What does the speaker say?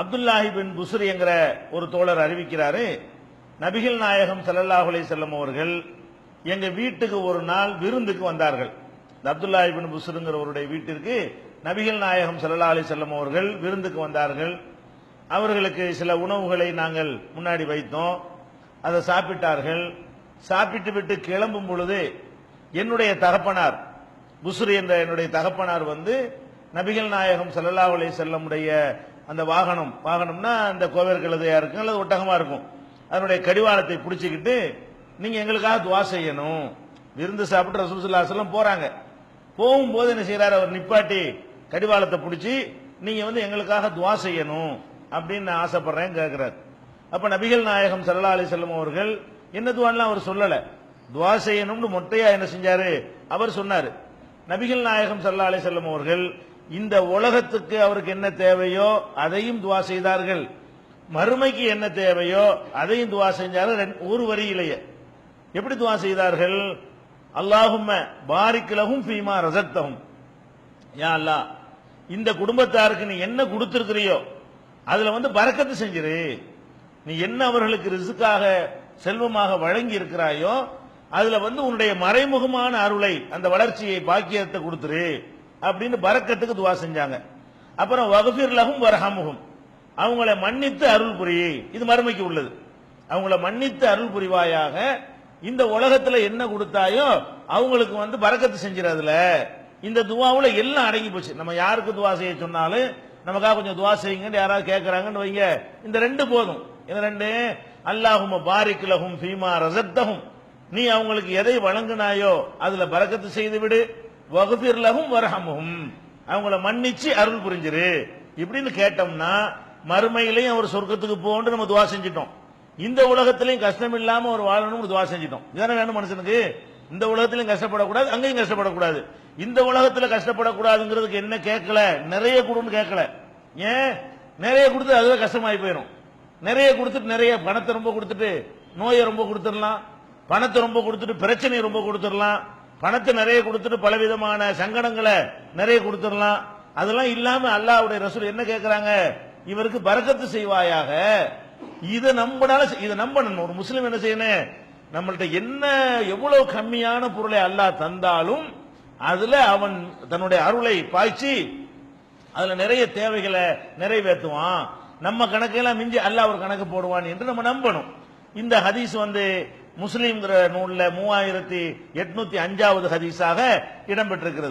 அப்துல்லாஹி பின் புஸ்ரி என்கிற ஒரு தோழர் அறிவிக்கிறாரு நபிகள் நாயகம் ஸல்லல்லாஹு அலைஹி வஸல்லம் அவர்கள் எங்க வீட்டுக்கு ஒரு நாள் விருந்துக்கு வந்தார்கள். இந்த அப்துல்லாஹி பின் புசுருங்கிறவருடைய வீட்டிற்கு நபிகள் நாயகம் ஸல்லல்லாஹு அலைஹி அவர்கள் விருந்துக்கு வந்தார்கள். அவர்களுக்கு சில உணவுகளை நாங்கள் முன்னாடி வைத்தோம். அதை சாப்பிட்டார்கள். சாப்பிட்டு விட்டு கிளம்பும் பொழுது என்னுடைய தகப்பனார் புஸ்ரி என்ற என்னுடைய தகப்பனார் வந்து நபிகள் நாயகம் ஸல்லல்லாஹு அலைஹி வஸல்லமுடைய அந்த வாகனம் வாகனம்னா அந்த கோவேர் கழுதையா இருக்கும் அல்லது ஒட்டகமா இருக்கும். அதனுடைய கடிவாளத்தை பிடிச்சிக்கிட்டு நீங்க எங்களுக்காக துவா செய்யணும். விருந்து சாப்பிட்டு ரசூசுல்லா ஸல்லல்லாஹு போறாங்க. போகும்போது என்ன செய்யறாரு அவர் நிப்பாட்டி கடிவாளத்தை பிடிச்சி நீங்க வந்து எங்களுக்காக துவா செய்யணும் அப்படின்னு நான் ஆசைப்படுறேன் கேட்கிறார் அப்ப நபிகள் நாயகம் சல்லா அலி செல்லம் அவர்கள் என்ன துவான்லாம் அவர் சொல்லல. துவா செய்யணும்னு மொட்டையா என்ன செஞ்சாரு? அவர் சொன்னாரு. நபிகள் நாயகம் சல்லா அலி செல்லம் அவர்கள் இந்த உலகத்துக்கு அவருக்கு என்ன தேவையோ அதையும் துவா செய்தார்கள். மறுமைக்கு என்ன தேவையோ அதையும் துவா செஞ்சார்கள். ரெண்டு- ஒரு வரியிலேயே. எப்படி துவா செய்தார்கள்? அல்லாஹும் பாரிக் ஃபீமா ரசக்தஹும் யா அல்லாஹ் இந்த குடும்பத்தாருக்கு நீ என்ன கொடுத்திருக்கிறியோ அதுல வந்து பறக்கத்து செஞ்சிரு. நீ என்ன அவர்களுக்கு ரிசுக்காக செல்வமாக வழங்கி இருக்கிறாயோ அதுல வந்து உன்னுடைய மறைமுகமான அருளை அந்த வளர்ச்சியை பாக்கியத்தை கொடுத்துரு. அப்படின்னு பரக்கத்துக்கு துவா செஞ்சாங்க. அப்புறம் வகுஃபிர் லகும் வரஹமுகும் அவங்கள மன்னித்து அருள் புரி இது மறுமைக்கு உள்ளது. அவங்கள மன்னித்து அருள் புரிவாயாக இந்த உலகத்துல என்ன கொடுத்தாயோ அவங்களுக்கு வந்து பறக்கத்து செஞ்சிடறதுல இந்த துவாவுல எல்லாம் அடங்கி போச்சு. நம்ம யாருக்கு துவா செய்ய சொன்னாலும் நமக்காக கொஞ்சம் துவா செய்யுங்கன்னு யாராவது கேட்கறாங்கன்னு வைங்க. இந்த ரெண்டு போதும். இந்த ரெண்டு? அல்லாஹும பாரிக் லஹும் ஃபீமா ரசத்தகும் நீ அவங்களுக்கு எதை வழங்கினாயோ அதுல பறக்கத்து செய்து விடு. வகுபிர் லஹும் அவங்கள மன்னிச்சு அருள் புரிஞ்சிரு. இப்படின்னு கேட்டோம்னா மறுமையிலையும் அவர் சொர்க்கத்துக்கு போகணும் நம்ம துவா செஞ்சிட்டோம். இந்த உலகத்திலையும் கஷ்டம் இல்லாம ஒரு வாழணும்னு துவா செஞ்சிட்டோம். இதானே வேணும் மனுஷனுக்கு? இந்த உலகத்திலையும் கஷ்டப்படக்கூடாது அங்கேயும் கஷ்டப்படக்கூடாது. இந்த உலகத்துல கஷ்டப்படக்கூடாதுங்கிறதுக்கு என்ன கேட்கல? நிறைய கொடுன்னு கேட்கல. ஏன்? நிறைய கொடுத்து அதுவே கஷ்டமாயி போயிடும் நிறைய கொடுத்துட்டு நிறைய பணத்தை ரொம்ப கொடுத்துட்டு நோயை ரொம்ப கொடுத்துடலாம். பணத்தை ரொம்ப கொடுத்துட்டு பிரச்சனையை ரொம்ப கொடுத்துடலாம். பணத்தை நிறைய கொடுத்துட்டு பலவிதமான சங்கடங்களை நிறைய கொடுத்துடலாம். அதெல்லாம் இல்லாம அல்லாஹ்வுடைய ரசூல் என்ன கேட்கிறாங்க இவருக்கு பரக்கத்து செய்வாயாக. இதை நம்பினால இதை நம்பணும் ஒரு முஸ்லீம் என்ன செய்யணும்? நம்மள்ட்ட என்ன எவ்வளவு கம்மியான பொருளை அல்லாஹ் தந்தாலும் அதுல அவன் தன்னுடைய அருளை பாய்ச்சி அதுல நிறைய தேவைகளை நிறைவேற்றுவான். நம்ம கணக்கெல்லாம் மிஞ்சி அல்லாஹ் ஒரு கணக்கு போடுவான் என்று நம்ம நம்பணும். இந்த ஹதீஸ் வந்து முஸ்லீம்ங்கிற நூலில் மூவாயிரத்தி எட்நூத்தி அஞ்சாவது ஹதீஸாக இடம்பெற்றிருக்கிறது.